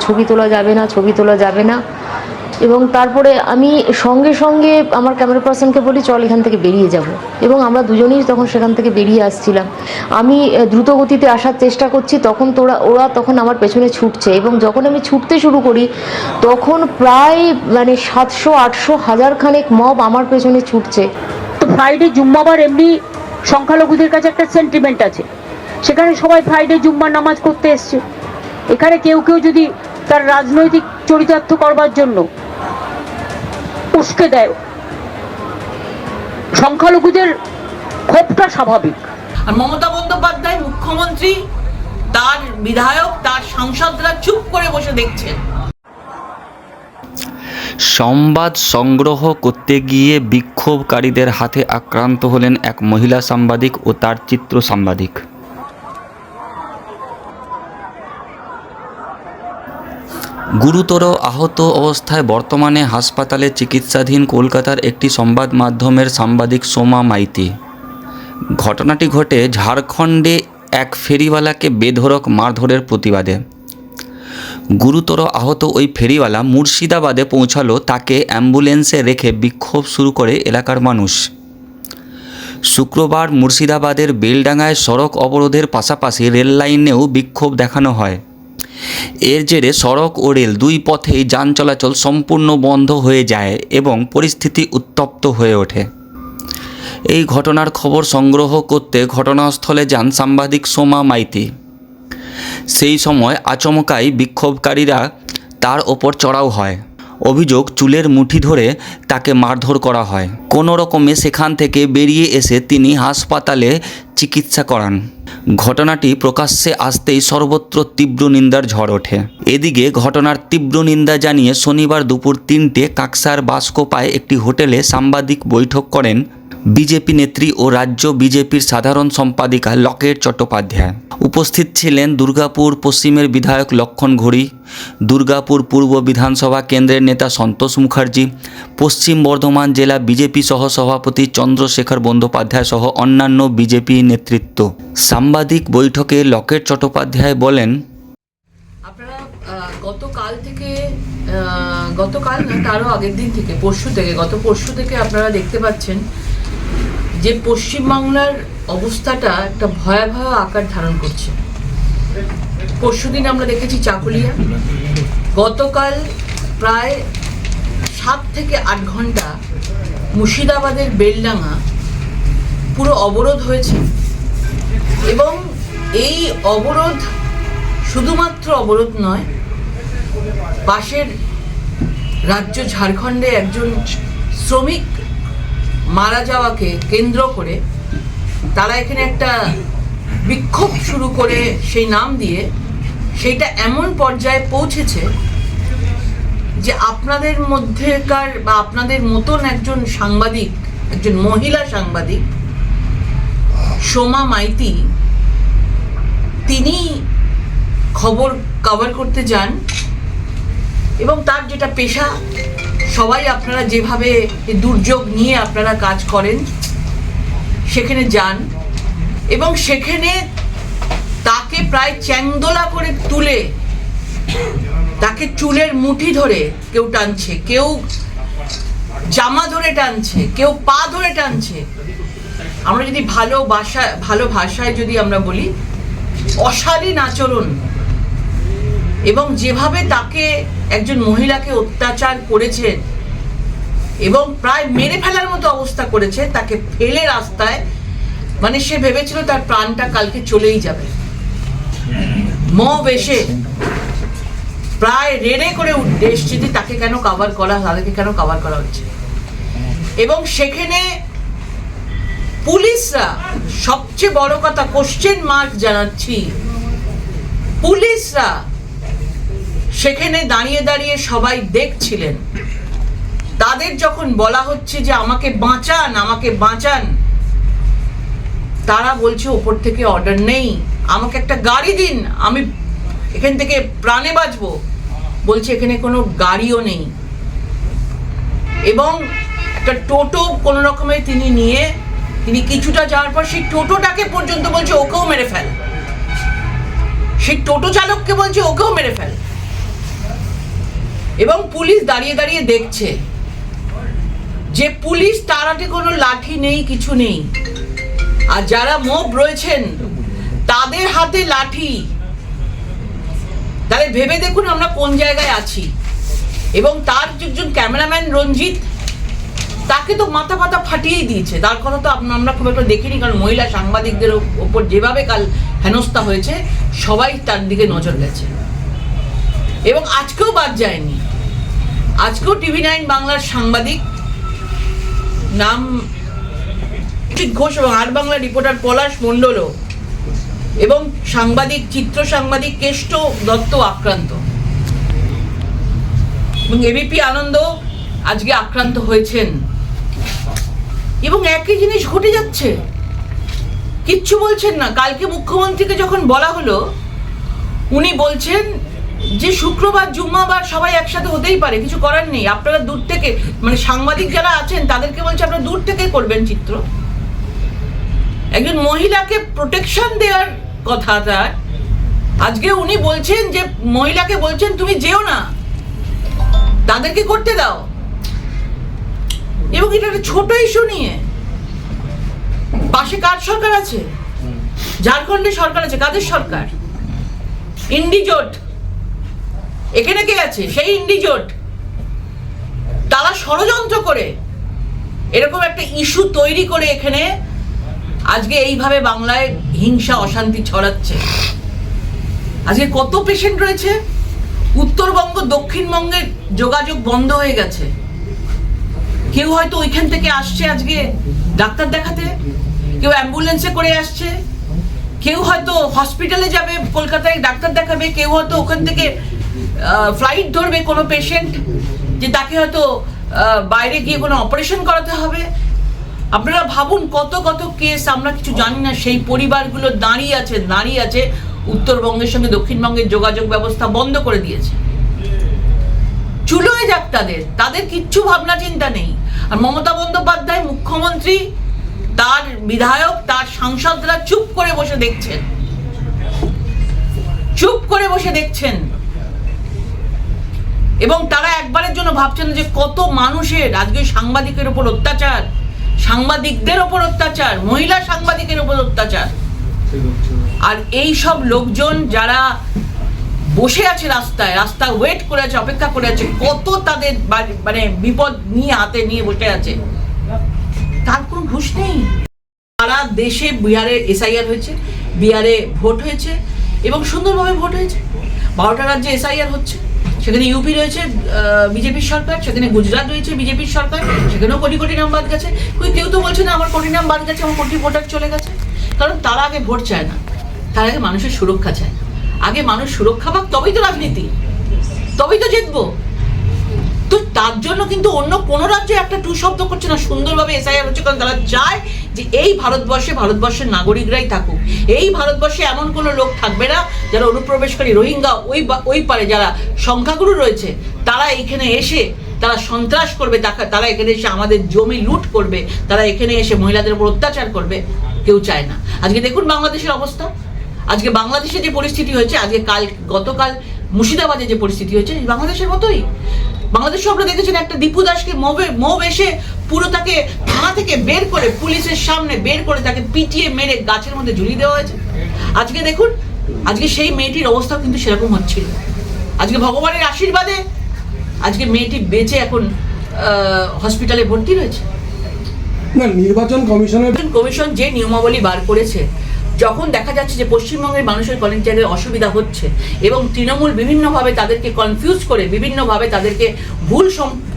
ছবি তোলা যাবে না, ছবি তোলা যাবে না। এবং তারপরে আমি সঙ্গে সঙ্গে আমার ক্যামেরা পার্সনকে বলি, চল এখান থেকে বেরিয়ে যাব। এবং আমরা দুজনেই তখন সেখান থেকে বেরিয়ে আসছিলাম। আমি দ্রুত গতিতে আসার চেষ্টা করছি, তখন তোরা, ওরা তখন আমার পেছনে ছুটছে। এবং যখন আমি ছুটতে শুরু করি, তখন প্রায় মানে সাতশো, আটশো হাজার খানেক মব আমার পেছনে ছুটছে। তো ফ্রাইডে জুম্মাবার এমনি সংখ্যালঘুদের কাছে একটা সেন্টিমেন্ট আছে। সেখানে সবাই ফ্রাইডে জুম্মার নামাজ করতে এসছে। এখানে কেউ কেউ যদি তার রাজনৈতিক চরিতার্থ করবার জন্য উস্কে দেয় সংখ্যালঘুদের ক্ষোভটা স্বাভাবিক। আর মমতা বন্দ্যোপাধ্যায় মুখ্যমন্ত্রী তার বিধায়ক তার সাংসদরা চুপ করে বসে দেখছেন। সংবাদ সংগ্রহ করতে গিয়ে বিক্ষোভকারীদের হাতে আক্রান্ত হলেন এক মহিলা সাংবাদিক ও তার চিত্র সাংবাদিক। গুরুতর আহত অবস্থায় বর্তমানে হাসপাতালে চিকিৎসাধীন কলকাতার একটি সংবাদ মাধ্যমের সাংবাদিক সোমা মাইতি। ঘটনাটি ঘটে ঝাড়খণ্ডে এক ফেরিওয়ালাকে বেধড়ক মারধরের প্রতিবাদে। গুরুতর আহত ওই ফেরিওয়ালা মুর্শিদাবাদে পৌঁছালো, তাকে অ্যাম্বুলেন্সে রেখে বিক্ষোভ শুরু করে এলাকার মানুষ। শুক্রবার মুর্শিদাবাদের বেলডাঙ্গায় সড়ক অবরোধের পাশাপাশি রেল লাইনেও বিক্ষোভ দেখানো হয়। এর জেরে সড়ক ও রেল দুই পথেই যান চলাচল সম্পূর্ণ বন্ধ হয়ে যায় এবং পরিস্থিতি উত্তপ্ত হয়ে ওঠে। এই ঘটনার খবর সংগ্রহ করতে ঘটনাস্থলে যান সাংবাদিক সোমা মাইতি। সেই সময় আচমকাই বিক্ষোভকারীরা তার ওপর চড়াও হয়। অভিযোগ চুলের মুঠি ধরে তাকে মারধর করা হয়। কোনো রকমে সেখান থেকে বেরিয়ে এসে তিনি হাসপাতালে চিকিৎসা করান। ঘটনাটি প্রকাশ্যে আসতেই সর্বত্র তীব্র নিন্দার ঝড় ওঠে। এদিকে ঘটনার তীব্র নিন্দা জানিয়ে শনিবার দুপুর তিনটে কাকসার বাসকোপায় একটি হোটেলে সাংবাদিক বৈঠক করেন বিজেপি নেত্রী ও রাজ্য বিজেপির সাধারণ সম্পাদিকা লকেট চট্টোপাধ্যায়। উপস্থিত ছিলেন দুর্গাপুর পশ্চিমের বিধায়ক লক্ষণ ঘড়ি, দুর্গাপুর পূর্ব বিধানসভা কেন্দ্রের নেতা সন্তোষ মুখার্জি, পশ্চিম বর্ধমান জেলা বিজেপি সহ সভাপতি চন্দ্রশেখর বন্দ্যোপাধ্যায় সহ অন্যান্য বিজেপি নেতৃত্ব। সাংবাদিক বৈঠকে লকেট চট্টোপাধ্যায় বলেন গতকাল না, তারও আগের দিন থেকে, পরশু থেকে, গত পরশু থেকে আপনারা দেখতে পাচ্ছেন যে পশ্চিমবাংলার অবস্থাটা একটা ভয়াবহ আকার ধারণ করছে। পরশুদিন আমরা দেখেছি চাকুলিয়া। গতকাল প্রায় সাত থেকে আট ঘণ্টা মুর্শিদাবাদের বেলডাঙা পুরো অবরোধ হয়েছে এবং এই অবরোধ শুধুমাত্র অবরোধ নয়, পাশের রাজ্য ঝাড়খণ্ডে একজন শ্রমিক মারা যাওয়াকে কেন্দ্র করে তারা এখানে একটা বিক্ষোভ শুরু করে সেই নাম দিয়ে, সেইটা এমন পর্যায়ে পৌঁছেছে যে আপনাদের মধ্যেকার বা আপনাদের মতন একজন সাংবাদিক, একজন মহিলা সাংবাদিক, সোমা মাইতি তিনি খবর কভার করতে যান এবং তার যেটা পেশা সবাই আপনারা যেভাবে দুর্যোগ নিয়ে আপনারা কাজ করেন, সেখানে যান এবং সেখানে তাকে প্রায় চ্যাংদোলা করে তুলে, তাকে চুলের মুঠি ধরে কেউ টানছে, কেউ জামা ধরে টানছে, কেউ পা ধরে টানছে। আমরা যদি ভালো ভাষা ভালো ভাষায় যদি আমরা বলি, অশালীন আচরণ এবং যেভাবে তাকে একজন মহিলাকে অত্যাচার করেছে এবং প্রায় মেরে ফেলার মতো অবস্থা করেছে, তাকে ফেলে রাস্তায় মানে সে ভেবেছিল তার প্রাণটা কালকে চলেই যাবে। মব এসে প্রায় রেড়ে করে যে তাকে কেন কাভার করা, তাদেরকে কেন কাভার করা হচ্ছে। এবং সেখানে পুলিশরা সবচেয়ে বড় কথা কোশ্চেন মার্ক জানাচ্ছি। পুলিশরা সেখানে দাঁড়িয়ে দাঁড়িয়ে সবাই দেখছিলেন। তাদের যখন বলা হচ্ছে যে আমাকে বাঁচান আমাকে বাঁচান, তারা বলছে, ওপর থেকে অর্ডার নেই। আমাকে একটা গাড়ি দিন, আমি এখান থেকে প্রাণে বাঁচবো। বলছে, এখানে কোনো গাড়িও নেই। এবং একটা টোটো কোনো রকমে তিনি নিয়ে, তিনি কিছুটা যাওয়ার পর সেই টোটোটাকে পর্যন্ত বলছে, ওকেও মেরে ফেল। সেই টোটো চালককে বলছে, ওকেও মেরে ফেল। এবং পুলিশ দাঁড়িয়ে দাঁড়িয়ে দেখছে। যে পুলিশ তার হাতে কোনো লাঠি নেই, কিছু নেই। আর যারা মোব রয়েছেন, তাদের হাতে লাঠি। তাহলে ভেবে দেখুন আমরা কোন জায়গায় আছি। এবং তার একজন ক্যামেরাম্যান রঞ্জিত, তাকে তো মাথা ফাতা ফাটিয়েই দিয়েছে। তার কথা তো আমরা খুব একটা দেখিনি, কারণ মহিলা সাংবাদিকদের ওপর যেভাবে কাল হেনস্থা হয়েছে, সবাই তার দিকে নজর গেছে। এবং আজকেও বাদ যায়নি। আজকেও টিভি নাইন বাংলার সাংবাদিক। নাম ঘোষ এবং আর বাংলা রিপোর্টার পলাশ মণ্ডলও। এবং সাংবাদিক, চিত্র সাংবাদিক কেষ্ট দত্ত আক্রান্ত। এবং এবিপি আনন্দ আজকে আক্রান্ত হয়েছেন। এবং একই জিনিস ঘটে যাচ্ছে। কিচ্ছু বলছেন না। কালকে মুখ্যমন্ত্রীকে যখন বলা হলো, উনি বলছেন যে শুক্রবার, জুম্মাবার সবাই একসাথে হতেই পারে, কিছু করার নেই। আপনারা দূর থেকে মানে সাংবাদিক যারা আছেন, তাদেরকে বলছে, আপনারা দূর থেকে করবেন চিত্র। একজন মহিলাকে প্রোটেকশন দেওয়ার কথা তার আজকে উনি বলছেন যে, মহিলাকে বলছেন, তুমি যেও না। তাদেরকে করতে দাও। এবং এটা একটা ছোট ইস্যু নিয়ে। পাশে কার সরকার আছে? ঝাড়খণ্ডের সরকার আছে, কাদের সরকার? ইন্ডিজোট। এখানে কে আছে? সেই ইন্ডিজোট। তারা ষড়যন্ত্র করে। এরকম একটা ইস্যু তৈরি করে এখানে। আজকে এইভাবে বাংলায় হিংসা, অশান্তি ছড়াচ্ছে। আজকে কত পেশেন্ট রয়েছে? উত্তরবঙ্গ দক্ষিণবঙ্গের যোগাযোগ বন্ধ হয়ে গেছে। কেউ হয়তো ওইখান থেকে আসছে আজকে ডাক্তার দেখাতে। কেউ অ্যাম্বুলেন্সে করে আসছে। কেউ হয়তো হসপিটালে যাবে, কলকাতায় ডাক্তার দেখাবে। কেউ হয়তো ওখান থেকে ফ্লাইট ধরবে কোনো পেশেন্ট যে তাকে হয়তো বাইরে গিয়ে কোনো অপারেশন করাতে হবে। আপনারা ভাবুন কত কত কেস আমরা কিছু জানি না, সেই পরিবারগুলো দাঁড়িয়ে আছে দাঁড়িয়ে আছে, উত্তরবঙ্গের সঙ্গে দক্ষিণবঙ্গের যোগাযোগ ব্যবস্থা বন্ধ করে দিয়েছে। চুলোয় যাক তাদের তাদের কিচ্ছু ভাবনা চিন্তা নেই। আর মমতা বন্দ্যোপাধ্যায় মুখ্যমন্ত্রী, তার বিধায়ক, তার সাংসদরা চুপ করে বসে দেখছেন। চুপ করে বসে দেখছেন। এবং তারা একবারের জন্য ভাবছেন যে কত মানুষের আজকে সাংবাদিকের উপর অত্যাচার, সাংবাদিকদের ওপর অত্যাচার, মহিলা সাংবাদিকের উপর অত্যাচার। আর এই সব লোকজন যারা বসে আছে রাস্তায় রাস্তা ওয়েট করে আছে, অপেক্ষা করে আছে, কত তাদের মানে বিপদ নিয়ে হাতে নিয়ে বসে আছে। তার কোনো ঘুষ নেই। সারা দেশে বিহারে এসআইআর হয়েছে, বিহারে ভোট হয়েছে এবং সুন্দরভাবে ভোট হয়েছে। বারোটা রাজ্যে এসআইআর হচ্ছে। সেখানে ইউপি রয়েছে বিজেপির সরকার, সেখানে গুজরাট রয়েছে বিজেপির সরকার, সেখানেও কোটি কোটি নাম বাদ গেছে। কই কেউ তো বলছে না, আমার কোটি নাম বাদ গেছে, আমার কোটি ভোটার চলে গেছে। কারণ তারা আগে ভোট চায় না, তার আগে মানুষের সুরক্ষা চায় আগে মানুষ সুরক্ষা পাক, তবেই তো রাজনীতি, তবেই তো জিতবো। তো তার জন্য কিন্তু অন্য কোনো রাজ্যে একটা টু শব্দ করছে না, সুন্দরভাবে এসআইআর হচ্ছে, কারণ তারা চায় যে এই ভারতবর্ষে ভারতবর্ষের নাগরিকরাই থাকুক। এই ভারতবর্ষে এমন কোনো লোক থাকবে না যারা অনুপ্রবেশকারী রোহিঙ্গা ওই ওই পারে যারা সংখ্যাগুরু রয়েছে, তারা এখানে এসে তারা সন্ত্রাস করবে তারা এখানে এসে আমাদের জমি লুট করবে, তারা এখানে এসে মহিলাদের উপর অত্যাচার করবে, কেউ চায় না। আজকে দেখুন বাংলাদেশের অবস্থা। আজকে বাংলাদেশে যে পরিস্থিতি হয়েছে, আজকে কাল, গতকাল মুর্শিদাবাদে যে পরিস্থিতি হয়েছে বাংলাদেশের মতোই। বাংলাদেশে আপনারা দেখেছেন একটা দীপু দাসকে মোবে মোব এসে পুরো তাকে থানা থেকে বের করে পুলিশের সামনে বের করে তাকে পিটিয়ে মেরে গাছের মধ্যে ঝুলিয়ে দেওয়া হয়েছে। আজকে দেখুন আজকে সেই মেয়েটির অবস্থাও কিন্তু সেরকম হচ্ছিল। আজকে ভগবানের আশীর্বাদে আজকে মেয়েটি বেঁচে এখন হসপিটালে ভর্তি রয়েছে। না নির্বাচন কমিশনের কমিশন যে নিয়মাবলী বার করেছে যখন দেখা যাচ্ছে যে পশ্চিমবঙ্গের মানুষের জায়গায় অসুবিধা হচ্ছে এবং তৃণমূল বিভিন্নভাবে তাদেরকে কনফিউজ করে, বিভিন্নভাবে তাদেরকে ভুল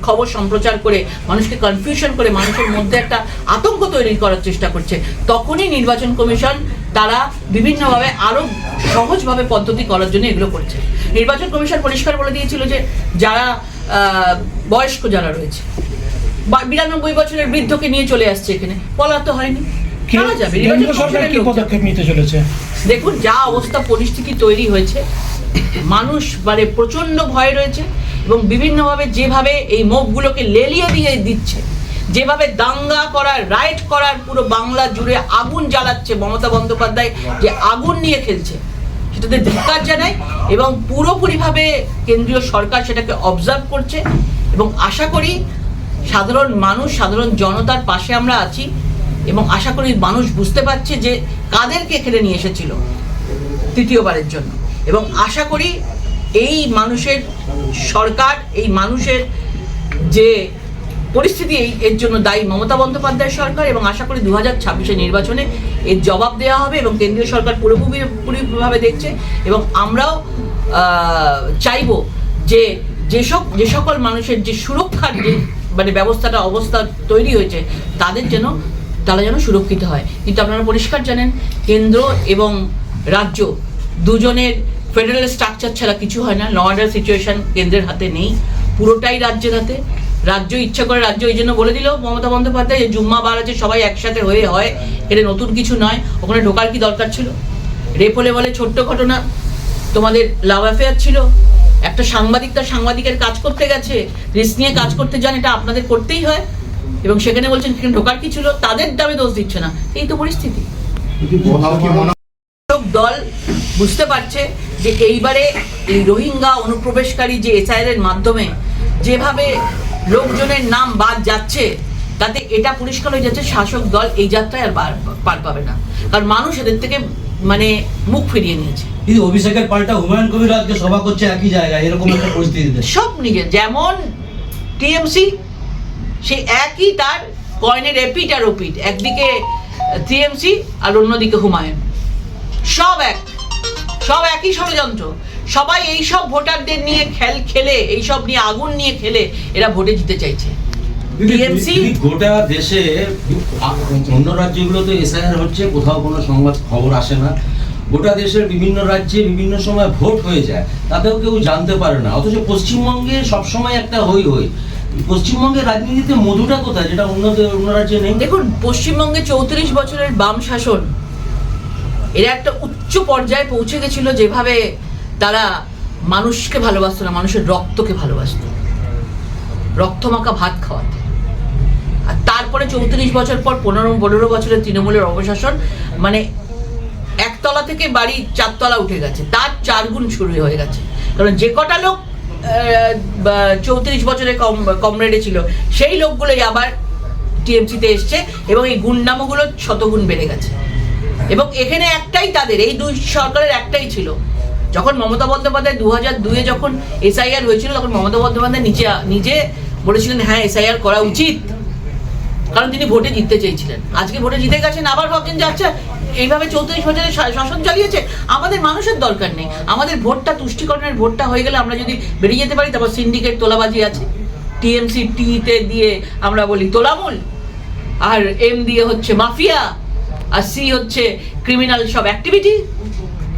খবর সম্প্রচার করে, মানুষকে কনফিউশন করে, মানুষের মধ্যে একটা আতঙ্ক তৈরি করার চেষ্টা করছে, তখনই নির্বাচন কমিশন তারা বিভিন্নভাবে আরও সহজভাবে পদ্ধতি করার জন্য এগুলো করছে। নির্বাচন কমিশন পরিষ্কার বলে দিয়েছিল যে যারা বয়স্ক যারা রয়েছে বিরানব্বই বছরের বৃদ্ধকে নিয়ে চলে আসছে এখানে বলা তো হয়নি। কেন্দ্র সরকার কি পদক্ষেপ নিতে চলেছে? দেখুন যা অবস্থা পরিস্থিতি তৈরি হয়েছে মানুষ মানে প্রচণ্ড ভয় রয়েছে এবং বিভিন্নভাবে যেভাবে এই মুখগুলোকে লেলিয়ে দিয়ে দিচ্ছে যেভাবে দাঙ্গা করার রাইট করার পুরো বাংলা জুড়ে আগুন জ্বালাচ্ছে মমতা বন্দ্যোপাধ্যায় যে আগুন নিয়ে খেলছে সেটাতে ধিক্কার জানাই এবং পুরোপুরিভাবে কেন্দ্রীয় সরকার সেটাকে অবজার্ভ করছে এবং আশা করি সাধারণ মানুষ সাধারণ জনতার পাশে আমরা আছি। এবং আশা করি মানুষ বুঝতে পারছে যে কাদেরকে খেলে নিয়ে এসেছিল তৃতীয়বারের জন্য। এবং আশা করি এই মানুষের সরকার, এই মানুষের যে পরিস্থিতি এর জন্য দায়ী মমতা বন্দ্যোপাধ্যায় সরকার এবং আশা করি দু হাজার ছাব্বিশে নির্বাচনে এর জবাব দেওয়া হবে এবং কেন্দ্রীয় সরকার পুরোপুরি, পুরোপুরিভাবে দেখছে এবং আমরাও চাইব যে যেসব যে সকল মানুষের যে সুরক্ষার যে মানে ব্যবস্থাটা, অবস্থা তৈরি হয়েছে, তাদের যেন তারা যেন সুরক্ষিত হয়। কিন্তু আপনারা পরিষ্কার জানেন, কেন্দ্র এবং রাজ্য দুজনের ফেডারেল স্ট্রাকচার ছাড়া কিছু হয় না। ল অর্ডার সিচুয়েশন কেন্দ্রের হাতে নেই। পুরোটাই রাজ্যের হাতে। রাজ্য ইচ্ছা করে রাজ্য, এই জন্য বলে দিল মমতা বন্দ্যোপাধ্যায় যে, জুম্মা বার আছে, সবাই একসাথে হয়ে হয়। এটা নতুন কিছু নয়। ওখানে ঢোকার কি দরকার ছিল? রেপ হলে বলে ছোট্ট ঘটনা। তোমাদের লাভ অ্যাফেয়ার ছিল। একটা সাংবাদিক তার সাংবাদিকের কাজ করতে গেছে। রিস্ক নিয়ে কাজ করতে যান, এটা আপনাদের করতেই হয়। এবং সেখানে বলছেন সেখানে ঢোকার কি ছিল? তাদের দামে দোষ দিচ্ছে না। এই তো পরিস্থিতি। দল বুঝতে পারছে যে এইবারে এই রোহিঙ্গা অনুপ্রবেশকারী যে এসআইআর এর মাধ্যমে যেভাবে লোকজনের নাম বাদ যাচ্ছে তাতে এটা পরিষ্কার হয়ে যাচ্ছে শাসক দল এই যাত্রায় আর পার পাবে না। কারণ মানুষ এদের থেকে মানে মুখ ফিরিয়ে নিয়েছে। কিন্তু অভিষেকের পাল্টা হুমায়ুন কবির আজকে সভা করছে একই জায়গায় এরকম একটা পরিস্থিতিতে। সব নিজে যেমন টিএমসি সে একই তার কয়েনের এপিট আর ওপিট একদিকে টিএমসি আর অন্যদিকে হুমায়ুন। সব এক সব একই ষড়যন্ত্র। সবাই এই সব ভোটারদের নিয়ে খেল খেলে এই সব নিয়ে আগুন নিয়ে খেলে এরা ভোটে জিতে চাইছে। দিদি, গোটা দেশে অন্য রাজ্যগুলোতে এসআইআর হচ্ছে কোথাও কোনো সংবাদ খবর আসে না। গোটা দেশের বিভিন্ন রাজ্যে বিভিন্ন সময় ভোট হয়ে যায় তাতেও কেউ জানতে পারে না। অথচ পশ্চিমবঙ্গে সবসময় একটা হই হই। পশ্চিমবঙ্গের রাজনীতিতে মধুটা কোথায়? যেটা অন্য অন্য রাজ্যে নেই। দেখুন, পশ্চিমবঙ্গে চৌত্রিশ বছরের বাম শাসন, এরা একটা উচ্চ পর্যায়ে পৌঁছে গেছিল যেভাবে তারা মানুষকে ভালোবাসতো না, মানুষের রক্তকে ভালোবাসতো। রক্তমাখা ভাত খাওয়াতে। আর তারপরে চৌত্রিশ বছর পর, পনেরো পনেরো বছরের তৃণমূলের অবশাসন মানে একতলা থেকে বাড়ি চারতলা উঠে গেছে। তার চার গুণ শুরু হয়ে গেছে। কারণ যে কটা লোক চৌত্রিশ বছরে কম, কমরেডে ছিল। সেই লোকগুলোই আবার টিএমসিতে এসছে এবং এই গুন্ডামোগুলো শতগুণ বেড়ে গেছে। এবং এখানে একটাই তাদের, এই দুই সরকারের একটাই ছিল। যখন মমতা বন্দ্যোপাধ্যায় দু হাজার দুয়ে যখন এসআইআর হয়েছিল, তখন মমতা বন্দ্যোপাধ্যায় নিজে নিজে বলেছিলেন হ্যাঁ এসআইআর করা উচিত। কারণ তিনি ভোটে জিততে চেয়েছিলেন। আজকে ভোটে জিতে গেছেন, আবার ভাবছেন যে আচ্ছা এইভাবে চৌত্রিশ বছরের শা- শাসন চালিয়েছে আমাদের মানুষের দরকার নেই। আমাদের ভোটটা তুষ্টিকরণের ভোটটা হয়ে গেলে আমরা যদি বেরিয়ে যেতে পারি তারপর সিন্ডিকেট তোলাবাজি আছে। টিএমসি টিতে দিয়ে আমরা বলি তোলামূল আর এম দিয়ে হচ্ছে মাফিয়া আর সি হচ্ছে ক্রিমিনাল সব অ্যাক্টিভিটি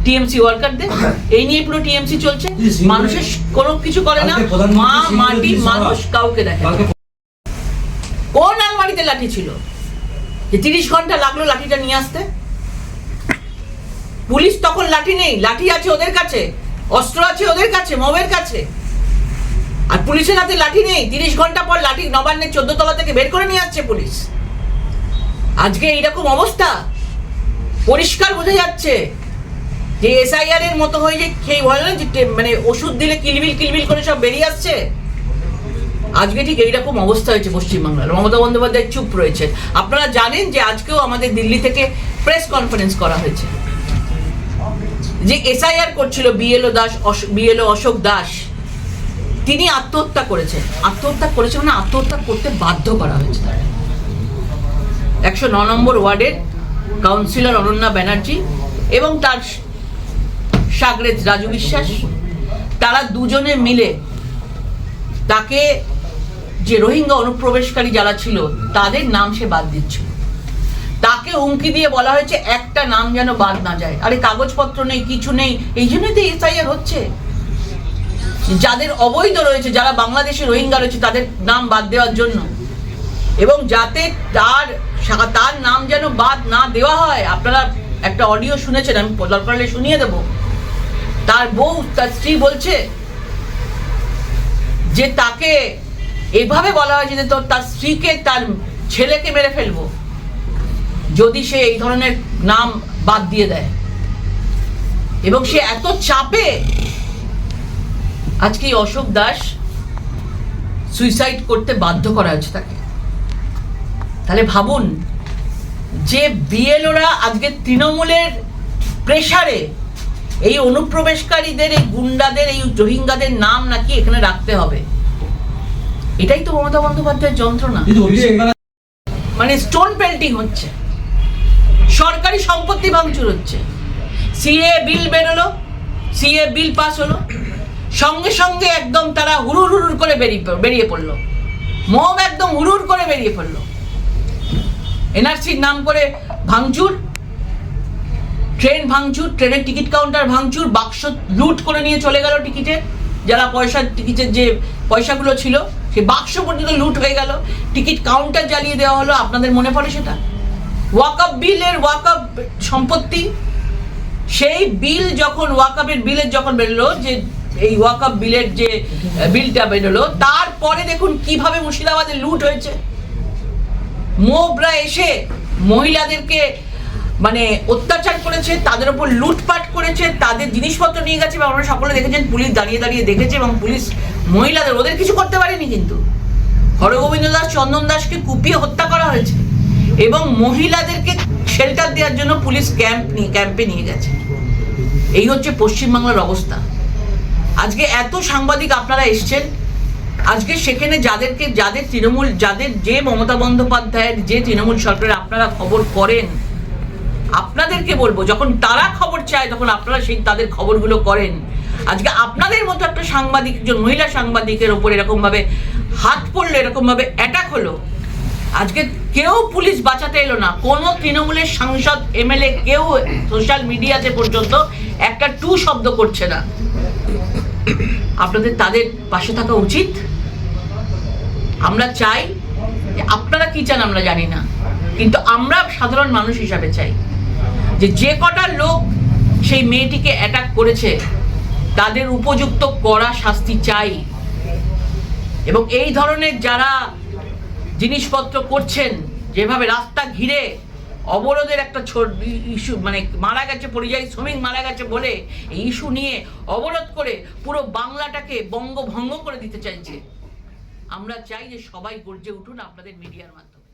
টিএমসি ওয়ার্কারদের এই নিয়ে পুরো টিএমসি চলছে। মানুষের কোনো কিছু করে না। মা মাটি মানুষ কাউকে দেখে কোন আলমারিতে লাঠি ছিল? যে তিরিশ ঘণ্টা লাগল লাঠিটা নিয়ে আসতে। পুলিশ তখন লাঠি নেই, লাঠি আছে ওদের কাছে, অস্ত্র আছে ওদের কাছে মবের কাছে। আর পুলিশের হাতে লাঠি নেই, তিরিশ ঘণ্টা পর লাঠি নবান্নের চোদ্দ তলা থেকে বের করে নিয়ে আসছে পুলিশ। আজকে এইরকম অবস্থা, পরিষ্কার বোঝা যাচ্ছে যে এসআইআর এর মতো হয়ে যে খেয়ে বলে না যে মানে ওষুধ দিলে কিলবিল কিলবিল করে সব বেরিয়ে আসছে? আজকে ঠিক এইরকম অবস্থা হয়েছে পশ্চিমবাংলার। মমতা বন্দ্যোপাধ্যায় চুপ রয়েছে। আপনারা জানেন যে আজকেও আমাদের দিল্লি থেকে প্রেস কনফারেন্স করা হয়েছে। যে এসআইআর করছিল বিএলও দাস বিএলও অশোক দাস, তিনি আত্মহত্যা করেছেন। আত্মহত্যা করেছে মানে আত্মহত্যা করতে বাধ্য করা হয়েছে তাকে একশো ন নম্বর ওয়ার্ডের কাউন্সিলর অনন্যা ব্যানার্জি এবং তার সাগরেদ রাজু বিশ্বাস, তারা দুজনে মিলে তাকে যে রোহিঙ্গা অনুপ্রবেশকারী যারা ছিল, তাদের নাম সে বাদ দিচ্ছিল। তাকে হুমকি দিয়ে বলা হয়েছে একটা নাম যেন বাদ না যায়। আরে কাগজপত্র নেই, কিছু নেই, এই জন্যই তো এসআইআর হচ্ছে। যাদের অবৈধ রয়েছে, যারা বাংলাদেশে রোহিঙ্গা রয়েছে, তাদের নাম বাদ দেওয়ার জন্য। এবং যাতে তার তার নাম যেন বাদ না দেওয়া হয়, আপনারা একটা অডিও শুনেছেন, আমি দরকার হলে শুনিয়ে দেবো। তার বউ, তার স্ত্রী বলছে যে তাকে এভাবে বলা হয়েছে যে তোর তার স্ত্রীকে, তার ছেলেকে মেরে ফেলব। যদি সে এই ধরনের নাম বাদ দিয়ে দেয়। এবং সে এত চাপে আজকে এই অশোক দাস সুইসাইড করতে বাধ্য করা হয়েছে তাকে। তাহলে ভাবুন যে বিএলওরা আজকে তৃণমূলের প্রেসারে এই অনুপ্রবেশকারীদের এই গুন্ডাদের এই রোহিঙ্গাদের নাম নাকি এখানে রাখতে হবে। এটাই তো মমতা বন্দ্যোপাধ্যায়ের যন্ত্রণা। মানে স্টোন পেন্টিং হচ্ছে। সরকারি সম্পত্তি ভাঙচুর হচ্ছে। সিএ বিল বেরোলো, সিএ বিল পাস হলো। সঙ্গে সঙ্গে একদম তারা হুড়ুর হুড়ুর করে বেরিয়ে বেরিয়ে পড়ল। মব একদম হুড়ুর করে বেরিয়ে পড়ল। এনআরসির নাম করে ভাঙচুর, ট্রেন ভাঙচুর, ট্রেনের টিকিট কাউন্টার ভাঙচুর, বাক্স লুট করে নিয়ে চলে গেল টিকিটের যারা পয়সার টিকিটের যে পয়সাগুলো ছিল, সেই বাক্স পর্যন্ত লুট হয়ে গেল। টিকিট কাউন্টার জ্বালিয়ে দেওয়া হলো। আপনাদের মনে পড়ে সেটা? ওয়াকআপ বিলের ওয়াকআপ সম্পত্তি, সেই বিল যখন, ওয়াকআপের বিলের যখন বেরোলো, যে এই ওয়াকআপ বিলের যে বিলটা বেরোলো, তারপরে দেখুন কীভাবে মুর্শিদাবাদে লুট হয়েছে। মোবরা এসে মহিলাদেরকে মানে অত্যাচার করেছে, তাদের উপর লুটপাট করেছে, তাদের জিনিসপত্র নিয়ে গেছে, এবং আমরা সকলে দেখেছেন, পুলিশ দাঁড়িয়ে দাঁড়িয়ে দেখেছে, এবং পুলিশ মহিলাদের, ওদের কিছু করতে পারেনি কিন্তু। হরগোবিন্দ দাস, চন্দন দাসকে কুপিয়ে হত্যা করা হয়েছে। এবং মহিলাদেরকে শেল্টার দেওয়ার জন্য পুলিশ ক্যাম্প নিয়ে ক্যাম্পে নিয়ে গেছে। এই হচ্ছে পশ্চিমবাংলার অবস্থা। আজকে এত সাংবাদিক আপনারা এসছেন, আজকে সেখানে যাদেরকে, যাদের তৃণমূল, যাদের যে মমতা বন্দ্যোপাধ্যায়ের, যে তৃণমূল সরকারের আপনারা খবর করেন, আপনাদেরকে বলব, যখন তারা খবর চায়, তখন আপনারা সেই তাদের খবরগুলো করেন। আজকে আপনাদের মতো একটা সাংবাদিক, একজন মহিলা সাংবাদিকের ওপর এরকমভাবে হাত পড়ল, এরকমভাবে অ্যাটাক হলো আজকে কেউ পুলিশ বাঁচাতে এলো না। কোনো তৃণমূলের সাংসদ, এমএলএ, কেউ সোশ্যাল মিডিয়াতে পর্যন্ত একটা টু শব্দ করছে না। আপনাদের তাদের পাশে থাকা উচিত। আমরা চাই আপনারা কি চান আমরা জানি না। কিন্তু আমরা সাধারণ মানুষ হিসাবে চাই যে যে কটা লোক সেই মেয়েটিকে অ্যাটাক করেছে, তাদের উপযুক্ত করা শাস্তি চাই। এবং এই ধরনের যারা জিনিসপত্র করছেন, যেভাবে রাস্তা ঘিরে অবরোধের একটা ইস্যু মানে মারা গেছে পরিযায়ী শ্রমিক মারা গেছে বলে এই ইস্যু নিয়ে অবরোধ করে পুরো বাংলাটাকে বঙ্গভঙ্গ করে দিতে চাইছে। আমরা চাই যে সবাই গর্জে উঠুন আপনাদের মিডিয়ার মাধ্যমে।